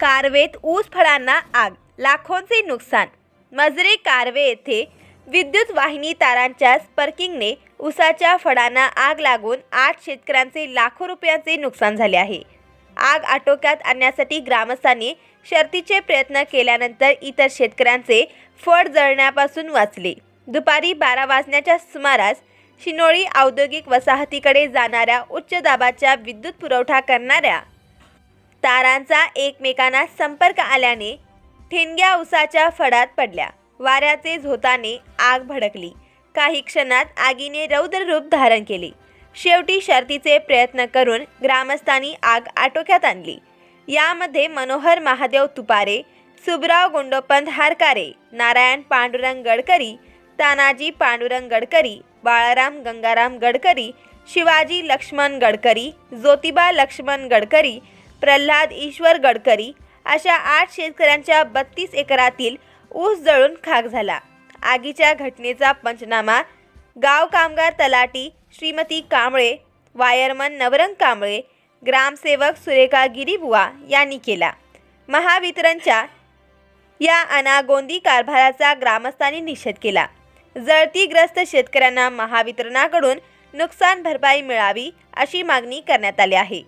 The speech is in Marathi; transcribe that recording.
कारवेत ऊस फळांना आग लाखोंचे नुकसान. मजरे कारवे येथे विद्युत वाहिनी तारांच्या स्पर्किंगने ऊसाच्या फळांना आग लागून आठ शेतकऱ्यांचे लाखो रुपयांचे नुकसान झाले आहे. आग आटोक्यात आणण्यासाठी ग्रामस्थांनी शर्तीचे प्रयत्न केल्यानंतर इतर शेतकऱ्यांचे फळ जळण्यापासून वाचले. दुपारी बारा वाजण्याच्या सुमारास शिनोळी औद्योगिक वसाहतीकडे जाणाऱ्या उच्च दाबाच्या विद्युत पुरवठा करणाऱ्या तारांचा एकमेकांना संपर्क आल्याने ठिणग्या उसाच्या फडात पडल्या. वाऱ्याचे झोताने आग भडकली. काही क्षणात आगीने रौद्र रूप धारण केले. शेवटी शर्तीचे प्रयत्न करून ग्रामस्थांनी आग आटोक्यात आणली. यामध्ये मनोहर महादेव तुपारे सुबराव गोंडोपंत हारकारे नारायण पांडुरंग गडकरी तानाजी पांडुरंग गडकरी बाळाराम गंगाराम गडकरी शिवाजी लक्ष्मण गडकरी ज्योतिबा लक्ष्मण गडकरी प्रल्हाद ईश्वर गडकरी अशा आठ शेतकऱ्यांच्या बत्तीस एकरातील ऊस जळून खाक झाला. आगीच्या घटनेचा पंचनामा गाव कामगार तलाटी श्रीमती कांबळे वायरमन नवरंग कांबळे ग्रामसेवक सुरेखा गिरीबुवा यांनी केला. महावितरणच्या या अनागोंदी कारभाराचा ग्रामस्थांनी निषेध केला. जळतीग्रस्त शेतकऱ्यांना महावितरणाकडून नुकसान भरपाई मिळावी अशी मागणी करण्यात आली आहे.